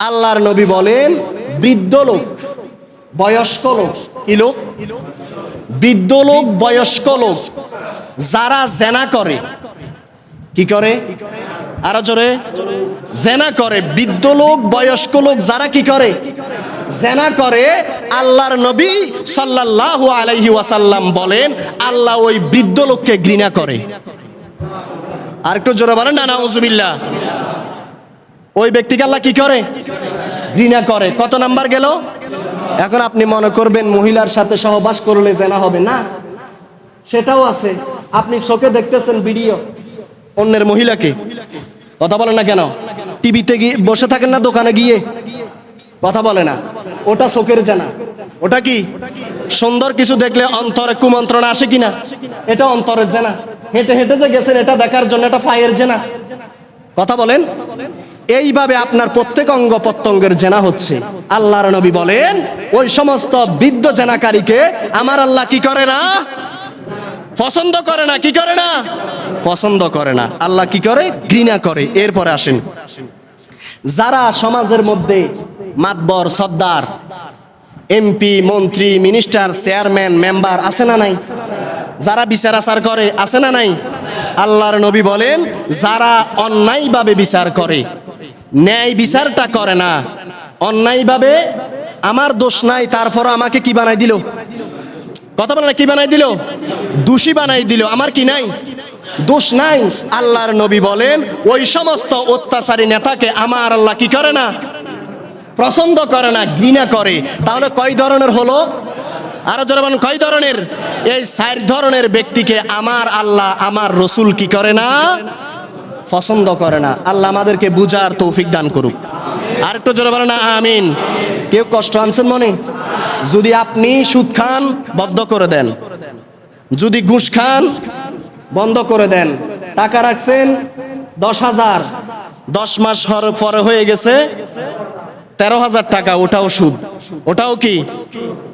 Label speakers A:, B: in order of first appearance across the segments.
A: আল্লাহর নবী বলেন, বৃদ্ধ লোক, বয়স্ক লোক, কি লোক? বৃদ্ধ লোক, বয়স্ক লোক, যারা জেনা করে, কি করে? আরও জোরে, জেনা করে, বৃদ্ধ লোক, বয়স্ক লোক, যারা কি করে? জেনা করে, আল্লাহর নবী সাল্লাল্লাহু আলাইহি ওয়াসাল্লাম বলেন, আল্লাহ ওই বৃদ্ধ লোককে ঘৃণা করে। আর একটু জোরে বলেন না, নাউজুবিল্লাহ। ওই ব্যক্তিকে আল্লাহ কি করে? ঘৃণা করে। কত নাম্বার গেল? এখন আপনি মনে করবেন মহিলার সাথে সহবাস করলে জেনা হবে না? সেটাও আছে। আপনি চোখে দেখতেছেন ভিডিও। অন্যের মহিলাকে। কথা বলে না কেন? টিভিতে গিয়ে বসে থাকেন না দোকানে গিয়ে? কথা বলে না। ওটা চোখের জানা। ওটা কি? সুন্দর কিছু দেখলে অন্তরে কুমন্ত্রণা আসে কিনা? এটা অন্তরের জানা। হেঁটে হেঁটে যে গেছেন, এটা দেখার জন্য এটা পায়ের জেনা। কথা বলেন। এইভাবে আপনার প্রত্যেক অঙ্গ প্রত্যঙ্গের জেনা হচ্ছে। আল্লাহর নবী বলেন, ওই সমস্ত বৃদ্ধ জেনাকারীকে আমার আল্লাহ কি করে না? পছন্দ করে না, কি করে না? পছন্দ করে না। আল্লাহ কি করে? ঘৃণা করে। এরপরে আসেন। যারা সমাজের মধ্যে মাতবর, সর্দার এমপি মন্ত্রী মিনিস্টার চেয়ারম্যান মেম্বার আছে না নাই? যারা বিচার আচার করে, আছে না নাই? আল্লাহর নবী বলেন, যারা অন্যায়ভাবে বিচার করে ন্যায় বিচারটা করে না। অন্যায়ভাবে আমার দোষ নাই তারপর আমাকে কি বানাই দিল? কথা বলে কি বানাই দিল? দোষী বানাই দিল, আমার কি নাই? দোষ নাই। আল্লাহর নবী বলেন, ওই সমস্ত অত্যাচারী নেতাকে আমার আল্লাহ কি করে না? পছন্দ করে না, ঘৃণা করে। তাহলে কয় ধরনের হলো? আরও বলেন, কয় ধরনের? এই চার ধরনের ব্যক্তিকে আমার আল্লাহ, আমার রসুল কি করে না? পছন্দ করে না। আল্লাহ আমাদেরকে বুঝার তৌফিক দান করুক। আর একটু জোরে বলেন না, আমিন। কেউ কষ্ট আনছেন মনে? যদি আপনি সুদ খান বদ্ধ করে দেন। যদি ঘুষ খান, বন্ধ করে দেন। টাকা রাখছেন দশ হাজার। দশ মাস পরে হয়ে গেছে, তেরো হাজার টাকা, ওটাও সুদ। ওটাও কি?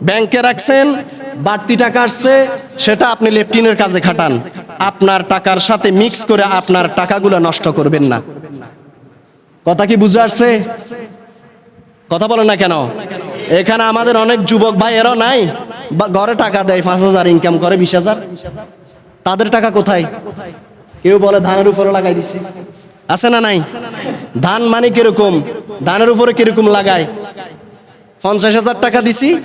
A: ব্যাংকে রাখছেন, বাড়তি টাকা আসছে, সেটা আপনি লেফটিনের কাজে খাটান। আপনার টাকার সাথে মিক্স করে আপনার টাকাগুলো নষ্ট করবেন না। কথা কি বুঝে আসছে? কথা বলেন না কেন? এখানে আমাদের অনেক যুবক ভাই এরাও নাই, বা ঘরে টাকা দেয়, পাঁচ হাজার ইনকাম করে, বিশ হাজার। তাদের টাকা কোথায়? কেউ বলে ধানের উপরে লাগাই দিছে। আছে না নাই? ধান মানে কীরকম? ধানের উপরে কীরকম লাগায়? পঞ্চাশ হাজার টাকা দিছি।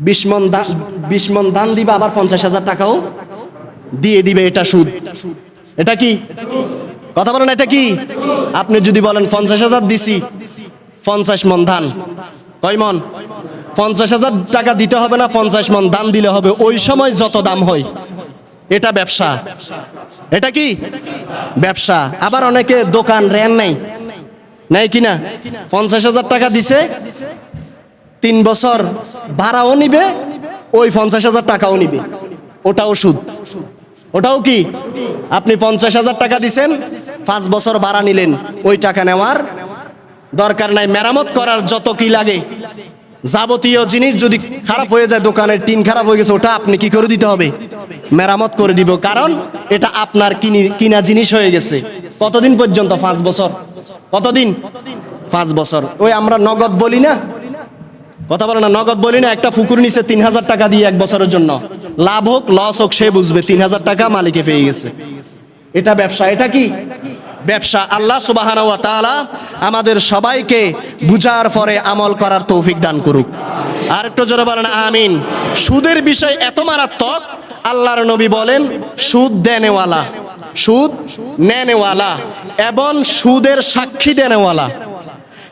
A: বিশ মন দা- বিশ মন দান দিবা, আবার পঞ্চাশ হাজার টাকাও দিয়ে দিবে এটা সুদ। এটা কি? কথা বলেন, এটা কি? আপনি যদি বলেন, পঞ্চাশ হাজার দিছি, পঞ্চাশ মন ধান। কয় মন? পঞ্চাশ হাজার টাকা দিতে হবে না, পঞ্চাশ মন দান দিলে হবে। ওই সময় যত দাম হয়, এটা ব্যবসা। এটা কি? ব্যবসা। আবার অনেকে দোকান রেন নাই। নাই কিনা? পঞ্চাশ হাজার টাকা দিছে, তিন বছর ভাড়াও নিবে, ওই পঞ্চাশ হাজার টাকাও নিবে। ওটাও সুদ। ওটাও কি? আপনি পঞ্চাশ হাজার টাকা দিছেন, পাঁচ বছর ভাড়া নিলেন, ওই টাকা নেওয়ার দরকার নাই। মেরামত করার যত কি লাগে। যাবতীয় জিনিস যদি খারাপ হয়ে যায়, দোকানের টিন খারাপ হয়ে গেছে, ওটা আপনি কি করে দিতে হবে? মেরামত করে দিব। কারণ এটা আপনার কিনি, কিনা জিনিস হয়ে গেছে। কতদিন পর্যন্ত? পাঁচ বছর। কতদিন? পাঁচ বছর। ওই আমরা নগদ বলি না? কথা বলে না, নগদ বলি না, একটা ফুকুর নিচে তিন হাজার টাকা দিয়ে এক বছরের জন্য। লাভ হোক লস হোক, সে বুঝবে, তিন হাজার টাকা মালিকে পেয়ে গেছে। এটা ব্যবসা, এটা কি? ব্যবসা, আল্লাহ তাআলা আমাদের সবাইকে বুঝার পরে আমল করার তৌফিক দান করুক। আর একটু জোরে বলেন, আমিন। সুদের বিষয় এত মারাত্মক, আল্লাহর নবী বলেন, সুদ দেনেওয়ালা, সুদ নেনেওয়ালা এবং সুদের সাক্ষী দেনেওয়ালা।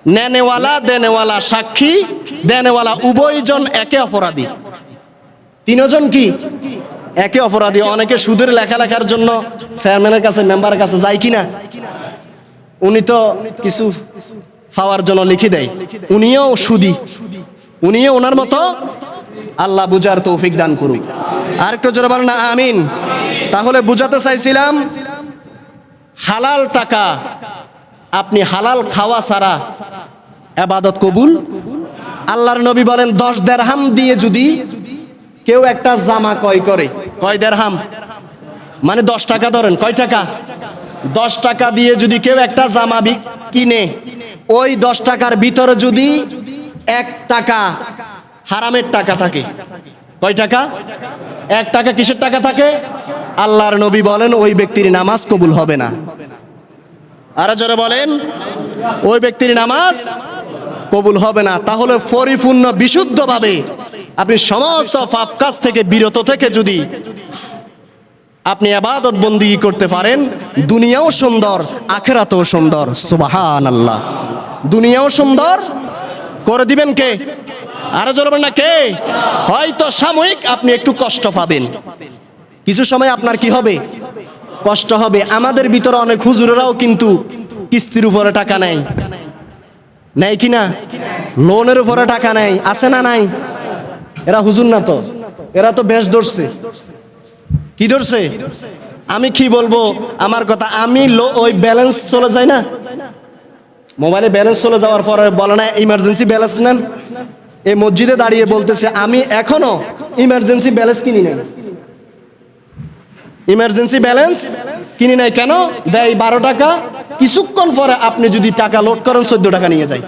A: নেনেওয়ালা, দেনেওয়ালা, সাক্ষী, দেনেওয়ালা, উভয়জন একে অপরাধী। তিনজন কি? একে অপরাধী, অনেকে সুদের লেখালেখার জন্য চেয়ারম্যানের কাছে, মেম্বারের কাছে যায় কিনা? উনি তো কিছু পাওয়ার জন্য লিখে দেয়। উনিও সুদি। উনিও ওনার মতো। আল্লাহ বুঝার তৌফিক দান করুক। আর একটু জোরে বলেন না, আমিন। তাহলে বুঝাতে চাইছিলাম, হালাল টাকা আপনি হালাল খাওয়া ছাড়া এবাদত কবুল? আল্লাহর নবী বলেন, দশ দেড়হাম দিয়ে যদি কেউ একটা জামা কয় করে। কয় দেড়হাম? মানে দশ টাকা ধরেন, কয় টাকা? দশ টাকা দিয়ে যদি কেউ একটা জামা কিনে, ওই দশ টাকার ভিতরে যদি এক টাকা হারামের টাকা থাকে। কয় টাকা? এক টাকা কিসের টাকা থাকে? আল্লাহর নবী বলেন, ওই ব্যক্তির নামাজ কবুল হবে না। আরও জোরে বলেন, ওই ব্যক্তির নামাজ কবুল হবে না। তাহলে পরিপূর্ণ বিশুদ্ধভাবে আপনি সমস্ত পাপ কাজ থেকে বিরত থেকে যদি আপনি আবাদত বন্দি করতে পারেন, দুনিয়াও সুন্দর, আখেরাতেও সুন্দর। সুবাহান আল্লাহ দুনিয়াও সুন্দর। করে দিবেন কে? আরও জোরবেন না, কে? হয়তো সাময়িক আপনি একটু কষ্ট পাবেন। কিছু সময় আপনার কি হবে? কষ্ট হবে। আমাদের ভিতরে অনেক হুজুরেরাও কিন্তু কিস্তির উপরে টাকা নেয়। নেয় কি না? লোনের উপরে টাকা নেয়। আছে না নাই? এরা হুজুর না তো? এরা তো বেশ ধরছে। কি ধরছে? আমি কি বলব? আমার কথা, আমি ওই ব্যালেন্স চলে যায় না? মোবাইলে ব্যালেন্স চলে যাওয়ার পরে বলে না ইমার্জেন্সি ব্যালেন্স নেন। এই মসজিদে দাঁড়িয়ে বলতেছে, আমি এখনও ইমার্জেন্সি ব্যালেন্স কিনি নাই। ইমার্জেন্সি ব্যালেন্স কিনি নাই কেন? দেয় বারো টাকা। কিছুক্ষণ পরে আপনি যদি টাকা লোড করেন, চোদ্দ টাকা নিয়ে যায়।